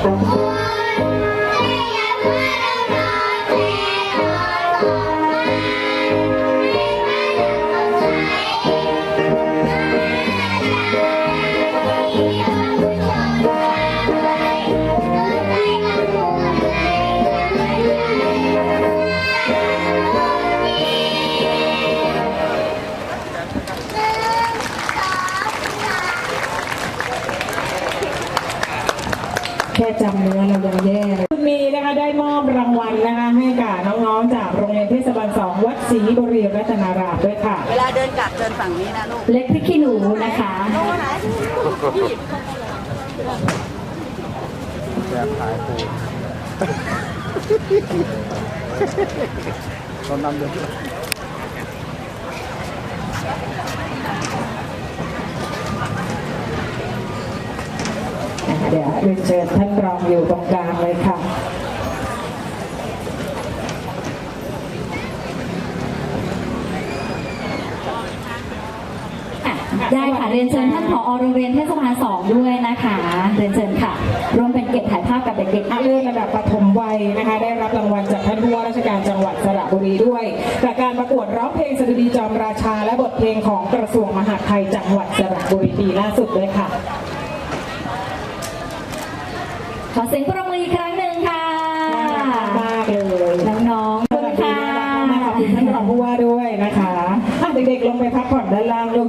แค่ จำเนื้อเรายังแย่เลยมีนะคะได้มอบรางวัลนะคะให้กับน้องๆจากโรงเรียนเทศบาลสองวัดศรีบุรีรัตนารามด้วยค่ะ เวลาเดินกลับเดินฝั่งนี้นะลูกเล็กพริกขี้หนูนะคะแบบขายปูตอนนำเดือ เดี๋ยวเรียนเชิญท่านรองอยู่ตรงกลางเลยค่ะอะได้ค่ะเรียนเชิญท่านผอโรงเรียนเทศบาลสองด้วยนะคะเรียนเชิญค่ะร่วมเป็นเก็บถ่ายภาพกับเด็กๆนักเรียนระดับปฐมวัยนะคะ ได้รับรางวัลจากท่านผู้ว่าราชการจังหวัดสระบุรีด้วยจากการประกวดร้องเพลงสดุดีจอมราชา และบทเพลงของกระทรวงมหาดไทยจังหวัดสระบุรีปีล่าสุดด้วยค่ะ ขอเสียงปรบมืออีกครั้งหนึ่งค่ะมากเลยน้องๆขอบคุณค่ะขอบคุณท่านรองผู้ว่าด้วยนะคะอะเด็กๆลงไปพักผ่อนด้านล่างลูก